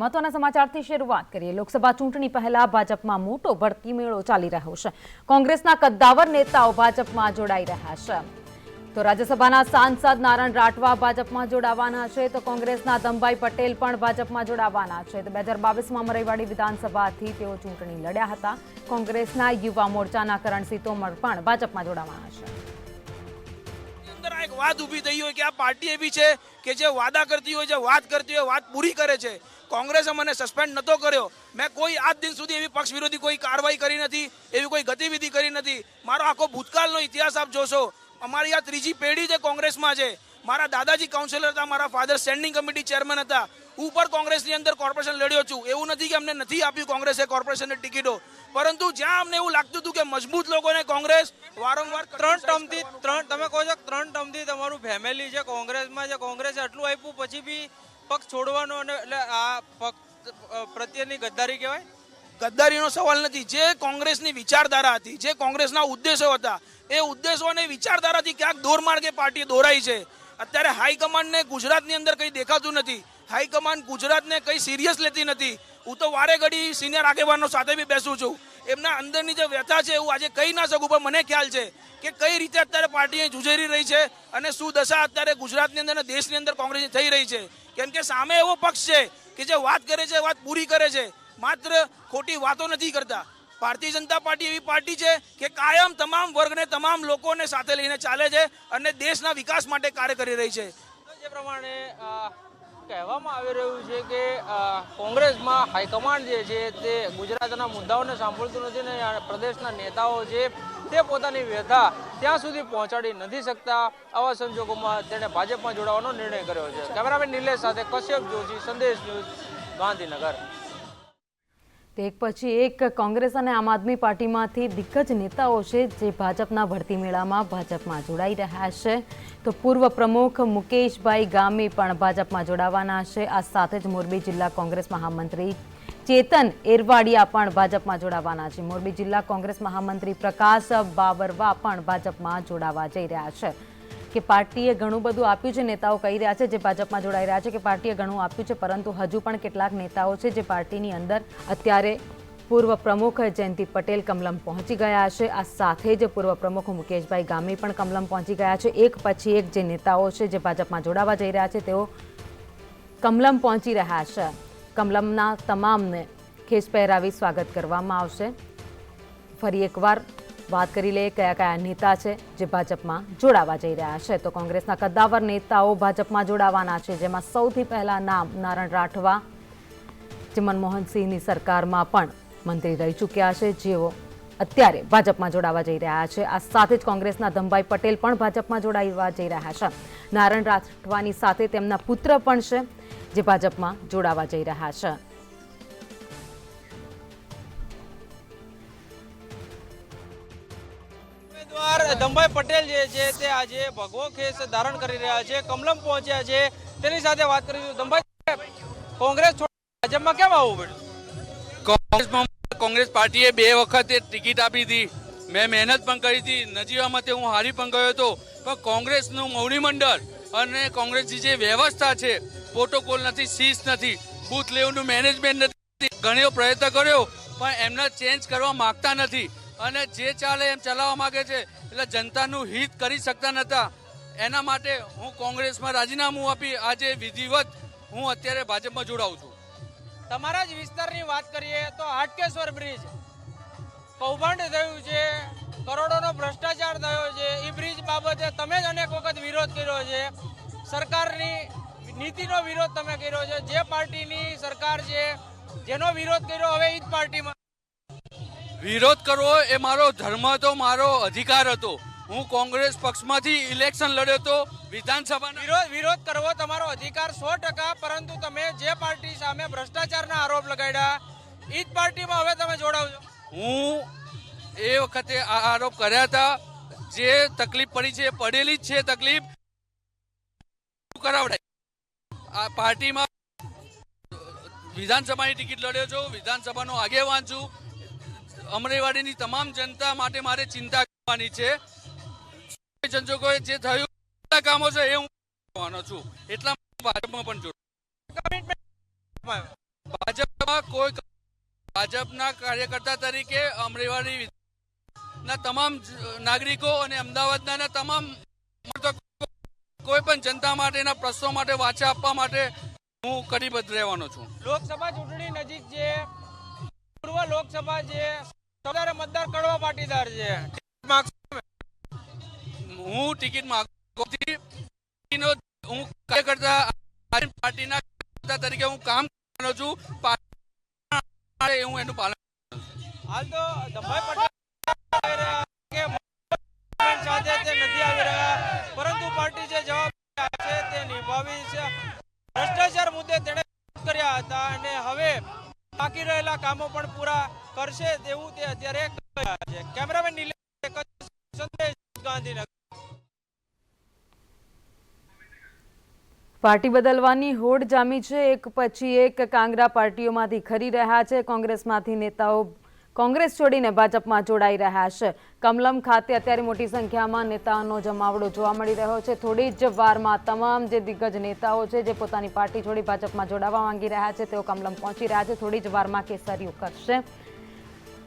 મહત્વના સમાચારથી શરૂઆત કરીએ. લોકસભા ચૂંટણી પહેલા ભાજપમાં મોટો ભરતી મેળો ચાલી રહ્યો છે. કોંગ્રેસના કદ્દાવર નેતાઓ ભાજપમાં જોડાઈ રહ્યા છે. તો રાજ્યસભાના સાંસદ નારાયણ રાઠવા ભાજપમાં જોડાવાના છે. તો કોંગ્રેસના દમભાઈ પટેલ પણ ભાજપમાં જોડાવાના છે. તો બે હજાર બાવીસમાં મરઈવાડી વિધાનસભાથી તેઓ ચૂંટણી લડ્યા હતા. કોંગ્રેસના યુવા મોરચાના કરણસિંહ તોમર પણ ભાજપમાં જોડાવાના છે. વાત ઊભી થઈ હોય કે આ પાર્ટી એવી છે કે જે વાદા કરતી હોય, જે વાત કરતી હોય, વાત પૂરી કરે છે. કોંગ્રેસે મને સસ્પેન્ડ નતો કર્યો. મેં કોઈ આજ દિન સુધી એવી પક્ષ વિરોધી કોઈ કાર્યવાહી કરી નથી, એવી કોઈ ગતિવિધિ કરી નથી. મારો આખો ભૂતકાળનો ઇતિહાસ આપ જોશો. અમારી આ ત્રીજી પેઢી જે કોંગ્રેસમાં છે મારા દાદાજી કાઉન્સિલર હતા મારા ફાધર સ્ટેન્ડિંગ કમિટી ચેરમેન હતા. હું પણ કોંગ્રેસની અંદર કોર્પોરેશન લડ્યો છું. એવું નથી કે અમને નથી આપ્યું કોંગ્રેસે કોર્પોરેશનની ટિકિટો. પરંતુ જ્યાં અમને એવું લાગતું હતું કે મજબૂત લોકોને કોંગ્રેસ વારંવાર ત્રણ ટર્મથી ત્રણ તમે કહો છો ત્રણ ટર્મથી તમારું ફેમિલી છે કોંગ્રેસમાં છે કોંગ્રેસે આટલું આપ્યું પછી બી પક્ષ છોડવાનો અને એટલે આ પક્ષ પ્રત્યેની ગદ્દારી કહેવાય? ગદ્દારીનો સવાલ નથી. જે કોંગ્રેસની વિચારધારા હતી જે કોંગ્રેસના ઉદ્દેશો હતા એ ઉદ્દેશો અને વિચારધારાથી ક્યાંક દોરમાર્ગે પાર્ટી દોરાઈ છે. અત્યારે હાઈકમાન્ડને ગુજરાતની અંદર કંઈ દેખાતું નથી. હાઈકમાન્ડ ગુજરાતને કંઈ સિરિયસ લેતી નથી. હું તો વારે ઘડી સિનિયર આગેવાનો સાથે બી બેસું છું. એમના અંદરની જે વ્યથા છે એવું આજે કહી ના શકું, પણ મને ખ્યાલ છે કે કઈ રીતે અત્યારે પાર્ટી જુજેરી રહી છે અને શું દશા અત્યારે ગુજરાતની અંદર અને દેશની અંદર કોંગ્રેસની થઈ રહી છે. કેમ કે સામે એવો પક્ષ છે કે જે વાત કરે છે, વાત પૂરી કરે છે. માત્ર ખોટી વાતો નથી કરતા. ભારતીય જનતા પાર્ટી એવી પાર્ટી છે કે કાયમ તમામ વર્ગને, તમામ લોકોને સાથે લઈને ચાલે છે અને દેશના વિકાસ માટે કાર્ય કરી રહી છે. જે પ્રમાણે કહેવામાં આવી રહ્યું છે કે કોંગ્રેસમાં હાઈકમાન્ડ જે છે તે ગુજરાતના મુદ્દાઓને સાંભળતું નથી ને પ્રદેશના નેતાઓ છે તે પોતાની વ્યથા ત્યાં સુધી પહોંચાડી નથી શકતા. આવા સંજોગોમાં તેણે ભાજપમાં જોડાવાનો નિર્ણય કર્યો છે. કેમેરામેન નિલેશ સાથે કશ્યપ જોશી, સંદેશ ન્યૂઝ ગાંધીનગર. એક પછી એક કોંગ્રેસ અને આમ આદમી પાર્ટીમાંથી દિગ્ગજ નેતાઓ છે જે ભાજપના ભરતી મેળામાં ભાજપમાં જોડાઈ રહ્યા છે. તો પૂર્વ પ્રમુખ મુકેશભાઈ ગામી પણ ભાજપમાં જોડાવાના છે. આ સાથે જ મોરબી જિલ્લા કોંગ્રેસ મહામંત્રી ચેતન એરવાડિયા પણ ભાજપમાં જોડાવાના છે. મોરબી જિલ્લા કોંગ્રેસ મહામંત્રી પ્રકાશ બાબરવા પણ ભાજપમાં જોડાવા જઈ રહ્યા છે. કે પાર્ટીએ ઘણું બધું આપ્યું છે, નેતાઓ કહી રહ્યા છે, જે ભાજપમાં જોડાઈ રહ્યા છે કે પાર્ટીએ ઘણું આપ્યું છે, પરંતુ હજુ પણ કેટલાક નેતાઓ છે જે પાર્ટીની અંદર અત્યારે પૂર્વ પ્રમુખ જયંતિ પટેલ કમલમ પહોંચી ગયા છે. આ સાથે જ પૂર્વ પ્રમુખ મુકેશભાઈ ગામી પણ કમલમ પહોંચી ગયા છે. એક પછી એક જે નેતાઓ છે જે ભાજપમાં જોડાવા જઈ રહ્યા છે, તેઓ કમલમ પહોંચી રહ્યા છે. કમલમના તમામને ખેસ પહેરાવી સ્વાગત કરવામાં આવશે. ફરી એકવાર વાત કરી લઈએ કયા કયા નેતા છે જે ભાજપમાં જોડાવા જઈ રહ્યા છે. તો કોંગ્રેસના કદ્દાવર નેતાઓ ભાજપમાં જોડાવાના છે, જેમાં સૌથી પહેલા નામ નારાયણ રાઠવા, જે મનમોહનસિંહની સરકારમાં પણ મંત્રી રહી ચૂક્યા છે, જેઓ અત્યારે ભાજપમાં જોડાવા જઈ રહ્યા છે. આ સાથે જ કોંગ્રેસના ધમભાઈ પટેલ પણ ભાજપમાં જોડાવા જઈ રહ્યા છે. નારણ રાઠવાની સાથે તેમના પુત્ર પણ છે, જે ભાજપમાં જોડાવા જઈ રહ્યા છે. ઉમેદવાર પટેલ જે છે તે આજે ભગવો ખેસ ધારણ કરી રહ્યા છે, કમલમ પહોંચ્યા છે. તેની સાથે વાત કરીશું દમભાઈ કોંગ્રેસ ભાજપમાં કેમ આવવું પડ્યું? કોંગ્રેસમાં કોંગ્રેસ પાર્ટીએ બે વખતે ટિકિટ આપી હતી. મેં મહેનત પણ કરી હતી. નજીવામાંથી હું હારી પણ ગયો હતો. પણ કોંગ્રેસનું મૌડી મંડળ અને કોંગ્રેસની જે વ્યવસ્થા છે પ્રોટોકોલ નથી સીસ નથી. બૂથ લેવલનું મેનેજમેન્ટ નથી. ઘણો પ્રયત્ન કર્યો, પણ એમને ચેન્જ કરવા માગતા નથી. અને જે ચાલે એમ ચલાવવા માગે છે એટલે જનતાનું હિત કરી શકતા નતા. એના માટે હું કોંગ્રેસમાં રાજીનામું આપી આજે વિધિવત હું અત્યારે ભાજપમાં જોડાઉં છું. તમારા જ વિસ્તારની વાત કરીએ તો હાટકેશ્વર બ્રિજ. કૌભાંડ થયું છે, કરોડોનો ભ્રષ્ટાચાર થયો છે. એ બ્રિજ બાબતે તમે જ અનેક વખત વિરોધ કર્યો છે. સરકારની નીતિનો વિરોધ તમે કર્યો છે. જે પાર્ટીની સરકાર છે, જેનો વિરોધ કર્યો, હવે એ જ પાર્ટીમાં વિરોધ કરવો એ મારો ધર્મ હતો મારો અધિકાર હતો. હું કોંગ્રેસ પક્ષમાંથી ઇલેક્શન લડ્યો હતો વિધાનસભાનો વિરોધ વિરોધ કરવો તમારો અધિકાર સો ટકા પરંતુ તમે જે પાર્ટી સામે ભ્રષ્ટાચારના આરોપ લગાડ્યા એ જ પાર્ટીમાં હવે તમે જોડાવજો. હું એ વખતે આ આરોપ કર્યા હતા. જે તકલીફ પડી છે પડેલી જ છે તકલીફ. કરાવડાય? આ પાર્ટીમાં વિધાનસભાની ટિકિટ લડ્યો છું વિધાનસભાનો આગેવાન છું. અમરેવાડીની તમામ જનતા માટે મારે ચિંતા કરવાની છે. સંજોગોએ જે થયું કામો છે એ હું કરવાનો છું. એટલા ભાજપમાં પણ ભાજપમાં કોઈ ભાજપના કાર્યકર્તા તરીકે અમરેવાડી ના તમામ નાગરિકો અને અમદાવાદના તમામ કોઈ પણ જનતા માટેના પ્રશ્નો માટે વાચા આપવા માટે હું કટિબદ્ધ રહેવાનો છું. લોકસભા ચૂંટણી નજીક છે પૂર્વ લોકસભા છે વધારે મતદાર કડવા પાટીદાર છે. હું ટિકિટ માંગુ. હું કાર્યકર્તા પાર્ટીના તરીકે હું કામ કરવાનો છું. હું એનું પાલન હાલ તો પટેલ સાથે તે નથી આવી રહ્યા. પરંતુ પાર્ટી જે જવાબદારી છે તે નિભાવી છે. ભ્રષ્ટાચાર મુદ્દે તેણે કર્યા હતા અને હવે બાકી રહેલા કામો પણ પૂરા કરશે તેવું તે અત્યારે છે. કેમેરામેન નીલેશ ગાંધીનગર. પાર્ટી બદલવાની હોડ જામી છે. એક પછી એક કાંગરા પાર્ટીઓમાંથી ખરી રહ્યા છે. કોંગ્રેસમાંથી નેતાઓ કોંગ્રેસ છોડીને ભાજપમાં જોડાઈ રહ્યા છે. કમલમ ખાતે અત્યારે મોટી સંખ્યામાં નેતાઓનો જમાવડો જોવા મળી રહ્યો છે. થોડી જ વારમાં તમામ જે દિગ્ગજ નેતાઓ છે, જે પોતાની પાર્ટી છોડી ભાજપમાં જોડાવા માંગી રહ્યા છે, તેઓ કમલમ પહોંચી રહ્યા છે. થોડી જ વારમાં કેસરીઓ કરશે.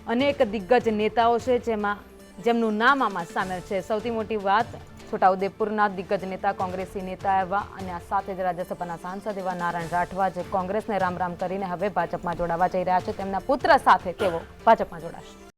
અનેક દિગ્ગજ નેતાઓ છે જેમાં જેમનું નામ આમાં સામેલ છે. સૌથી મોટી વાત છોટાઉદેપુરના દિગ્ગજ નેતા, કોંગ્રેસી નેતા એવા અને આ સાથે જ રાજ્યસભાના સાંસદ એવા નારાયણ રાઠવા જે કોંગ્રેસને રામ રામ કરીને હવે ભાજપમાં જોડાવા જઈ રહ્યા છે. તેમના પુત્ર સાથે તેઓ ભાજપમાં જોડાશે.